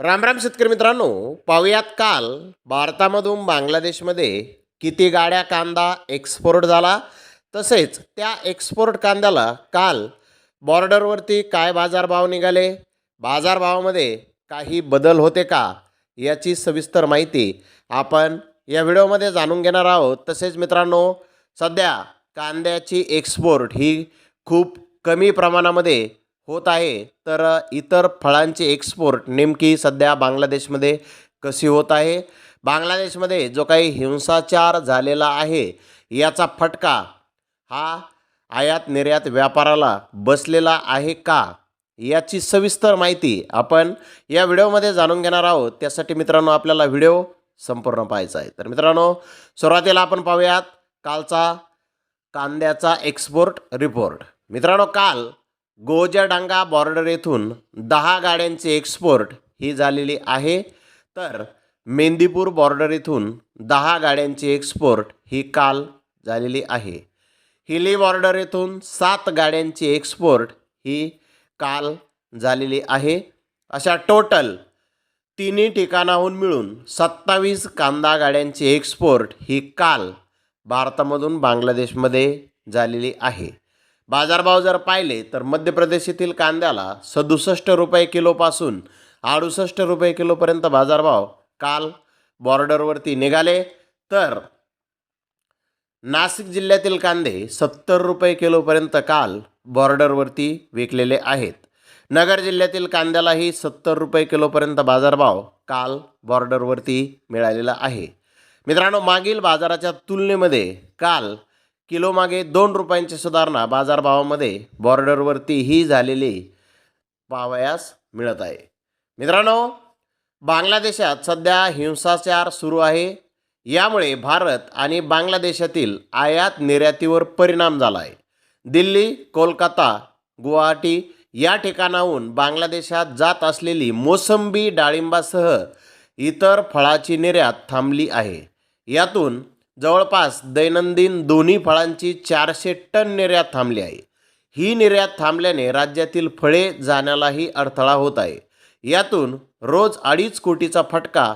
रामराम शेतकरी मित्रांनो पाहुयात काल भारतामधून बांगलादेशमध्ये किती गाड्या कांदा एक्सपोर्ट झाला? तसेच त्या एक्सपोर्ट कांद्याला काल बॉर्डरवरती काय बाजारभाव निघाले? बाजारभावामध्ये काही बदल होते का? याची सविस्तर माहिती आपण या व्हिडिओमध्ये जाणून घेणार आहोत. तसेच मित्रांनो सध्या कांद्याची एक्सपोर्ट ही खूप कमी प्रमाणामध्ये होत आहे. तर इतर फळांची एक्सपोर्ट नेमकी सध्या बांगलादेशमध्ये कशी होत आहे? बांगलादेशमध्ये जो काही हिंसाचार झालेला आहे याचा फटका हा आयात निर्यात व्यापाराला बसलेला आहे का? याची सविस्तर माहिती आपण या व्हिडिओमध्ये जाणून घेणार आहोत. त्यासाठी मित्रांनो आपल्याला व्हिडिओ संपूर्ण पाहायचा आहे. तर मित्रांनो सुरुवातीला आपण पाहूयात कालचा कांद्याचा एक्सपोर्ट रिपोर्ट मित्रांनो काल गोजडंगा बॉर्डर येथून दहा गाड्यांची एक्सपोर्ट ही झालेली आहे. तर मेंदीपूर बॉर्डर येथून दहा गाड्यांची एक्सपोर्ट ही काल झालेली आहे. हिली बॉर्डर येथून सात गाड्यांची एक्सपोर्ट ही काल झालेली आहे. अशा टोटल तिन्ही ठिकाणाहून मिळून सत्तावीस कांदा गाड्यांची एक्सपोर्ट ही काल भारतामधून बांगलादेशमध्ये झालेली आहे. बाजारभाव जर पाहिले तर मध्य प्रदेश येथील कांद्याला सदुसष्ट रुपये किलोपासून अडुसष्ट रुपये किलोपर्यंत बाजारभाव काल बॉर्डरवरती निघाले. तर नाशिक जिल्ह्यातील कांदे सत्तर रुपये किलोपर्यंत काल बॉर्डरवरती विकलेले आहेत. नगर जिल्ह्यातील कांद्यालाही सत्तर रुपये किलोपर्यंत बाजारभाव काल बॉर्डरवरती मिळालेला आहे. मित्रांनो मागील बाजाराच्या तुलनेमध्ये काल किलोमागे दोन रुपयांची सुधारणा बाजारभावामध्ये बॉर्डरवरती ही झालेली पावयास मिळत आहे. मित्रांनो बांगलादेशात सध्या हिंसाचार सुरू आहे. यामुळे भारत आणि बांगलादेशातील आयात निर्यातीवर परिणाम झाला आहे. दिल्ली कोलकाता गुवाहाटी या ठिकाणाहून बांगलादेशात जात असलेली मोसंबी डाळिंबासह इतर फळाची निर्यात थांबली आहे. यातून जवळपास दैनंदिन दोन्ही फळांची चारशे टन निर्यात थांबली आहे. ही निर्यात थांबल्याने राज्यातील फळे जाण्यालाही अडथळा होत आहे. यातून रोज अडीच कोटीचा फटका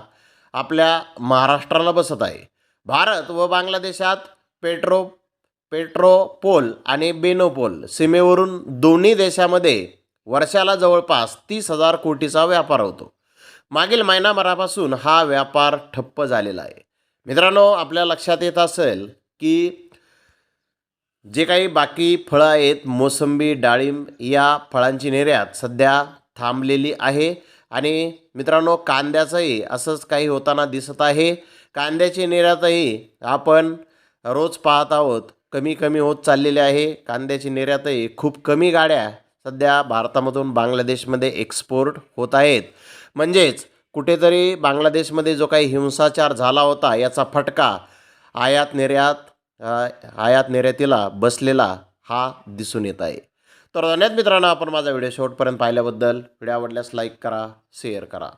आपल्या महाराष्ट्राला बसत आहे. भारत व बांगलादेशात पेट्रो पेट्रोपोल आणि बेनोपोल सीमेवरून दोन्ही देशामध्ये वर्षाला जवळपास तीस हजार कोटीचा व्यापार होतो. मागील महिनाभरापासून हा व्यापार ठप्प झालेला आहे. मित्रांनो आपल्या लक्षात येत असेल की जे काही बाकी फळं आहेत मोसंबी डाळिंब या फळांची निर्यात सध्या थांबलेली आहे. आणि मित्रांनो कांद्याचंही असंच काही होताना दिसत आहे. कांद्याची निर्यातही आपण रोज पाहत आहोत कमी कमी होत चाललेली आहे. कांद्याची निर्यातही खूप कमी गाड्या सध्या भारतामधून बांगलादेशमध्ये एक्सपोर्ट होत आहेत. म्हणजेच कुठेतरी बांगलादेशमध्ये जो काही हिंसाचार झाला होता याचा फटका आयात निर्यात आयात निर्यातीला बसलेला हा दिसून येत आहे. तर धन्यवाद मित्रांनो आपण माझा व्हिडिओ शेवटपर्यंत पाहिल्याबद्दल. व्हिडिओ आवडल्यास लाईक करा शेअर करा.